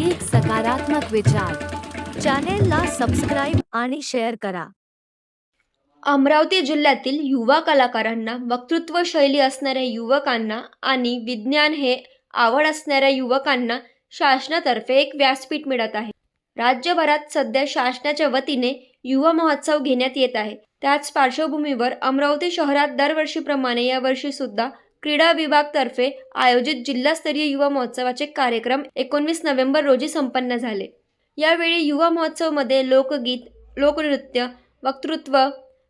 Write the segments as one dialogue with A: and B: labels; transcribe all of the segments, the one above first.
A: एक सकारात्मक विचार. चॅनेलला सबस्क्राईब आणि शेअर करा.
B: अमरावती जिल्ह्यातील युवा कलाकारांना वक्तृत्व शैली असणाऱ्या युवकांना आणि विज्ञान हे आवड असणाऱ्या युवकांना शासनातर्फे एक व्यासपीठ मिळत आहे. राज्यभरात सध्या शासनाच्या वतीने युवा महोत्सव घेण्यात येत आहे. त्याच पार्श्वभूमीवर अमरावती शहरात दरवर्षीप्रमाणे यावर्षी सुद्धा क्रीडा विभागतर्फे आयोजित जिल्हास्तरीय युवा महोत्सवाचे कार्यक्रम एकोणवीस नोव्हेंबर रोजी संपन्न झाले. यावेळी युवा महोत्सवमध्ये लोकगीत लोकनृत्य वक्तृत्व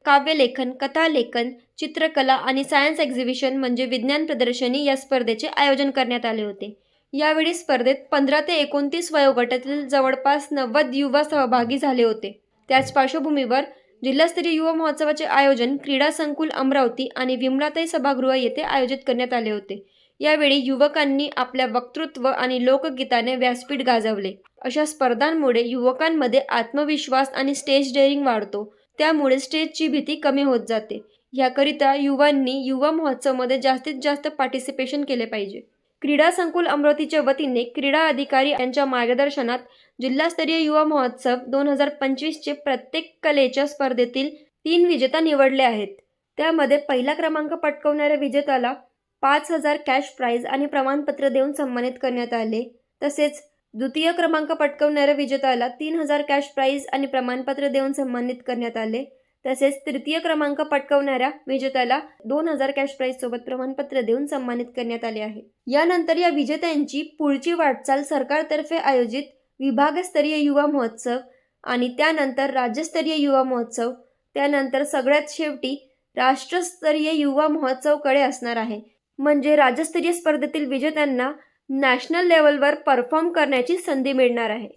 B: काव्यलेखन कथालेखन चित्रकला आणि सायन्स एक्झिबिशन म्हणजे विज्ञान प्रदर्शनी या स्पर्धेचे आयोजन करण्यात आले होते. यावेळी स्पर्धेत पंधरा ते एकोणतीस वयोगटातील जवळपास नव्वद युवा सहभागी झाले होते. त्याच पार्श्वभूमीवर जिल्हास्तरीय युवा महोत्सवाचे आयोजन क्रीडा संकुल अमरावती आणि विमलाताई सभागृह येथे आयोजित करण्यात आले होते. यावेळी युवकांनी आपल्या वक्तृत्व आणि लोकगीताने व्यासपीठ गाजवले. अशा स्पर्धांमुळे युवकांमध्ये आत्मविश्वास आणि स्टेज डेअरिंग वाढतो. त्यामुळे स्टेजची भीती कमी होत जाते. याकरिता युवांनी युवा महोत्सवमध्ये जास्तीत जास्त पार्टिसिपेशन केले पाहिजे. क्रीडा संकुल अमरावतीच्या वतीने क्रीडा अधिकारी यांच्या मार्गदर्शनात जिल्हास्तरीय युवा महोत्सव दोन हजार पंचवीसचे प्रत्येक कलेच्या स्पर्धेतील तीन विजेता निवडले आहेत. त्यामध्ये पहिला क्रमांक पटकवणाऱ्या विजेत्याला पाच हजार कॅश प्राईज आणि प्रमाणपत्र देऊन सन्मानित करण्यात आले. तसेच द्वितीय क्रमांक पटकवणाऱ्या विजेत्याला तीन हजार कॅश प्राईज आणि प्रमाणपत्र देऊन सन्मानित करण्यात आले. तसेच तृतीय क्रमांक पटकवणाऱ्या विजेत्याला दोन हजार कॅश प्राईज सोबत प्रमाणपत्र देऊन सन्मानित करण्यात आले आहे. यानंतर या विजेत्यांची पुढची वाटचाल सरकारतर्फे आयोजित विभागस्तरीय युवा महोत्सव आणि त्यानंतर राज्यस्तरीय युवा महोत्सव त्यानंतर सगळ्यात शेवटी राष्ट्रस्तरीय युवा महोत्सवकडे असणार आहे. म्हणजे राज्यस्तरीय स्पर्धेतील विजेत्यांना नॅशनल लेवलवर परफॉर्म करण्याची संधी मिळणार आहे.